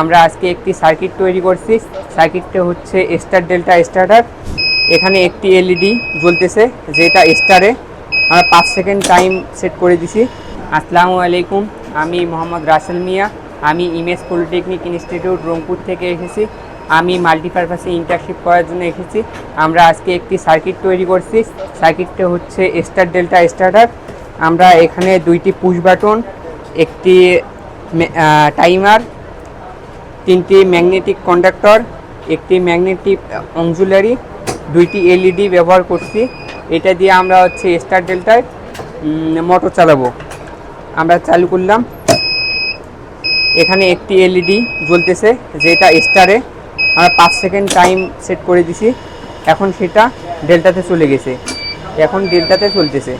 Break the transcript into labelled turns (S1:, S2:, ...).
S1: আমরা আজকে একটি সার্কিট তৈরি করছি। সার্কিটটা হচ্ছে স্টার ডেল্টা স্টার্টার। এখানে একটি এলইডি জ্বলতেছে, যেটা স্টারে আমরা পাঁচ সেকেন্ড টাইম সেট করে দিছি। আসসালামু আলাইকুম, আমি মোহাম্মদ রাসেল মিয়া। আমি ইমেজ পলিটেকনিক ইনস্টিটিউট রংপুর থেকে এসেছি। আমি মাল্টিপারপাসে ইন্টার্নশিপ করার জন্য এসেছি। আমরা আজকে একটি সার্কিট তৈরি করছি। সার্কিটটা হচ্ছে স্টার ডেল্টা স্টার্টার। আমরা এখানে দুইটি পুশ বাটন, একটি টাইমার তিনটি ম্যাগনেটিক কন্ডাক্টর একটি ম্যাগনেটিক অংজুলারি দুইটি এলইডি ব্যবহার করছি। এটা দিয়ে আমরা হচ্ছে স্টার ডেল্টায় মোটর চালাবো। আমরা চালু করলাম। এখানে একটি এলইডি জ্বলতেছে, যেটা স্টারে আমরা পাঁচ সেকেন্ড টাইম সেট করে দিছি। এখন সেটা ডেল্টাতে চলে গেছে। এখন ডেল্টাতে চলতেছে।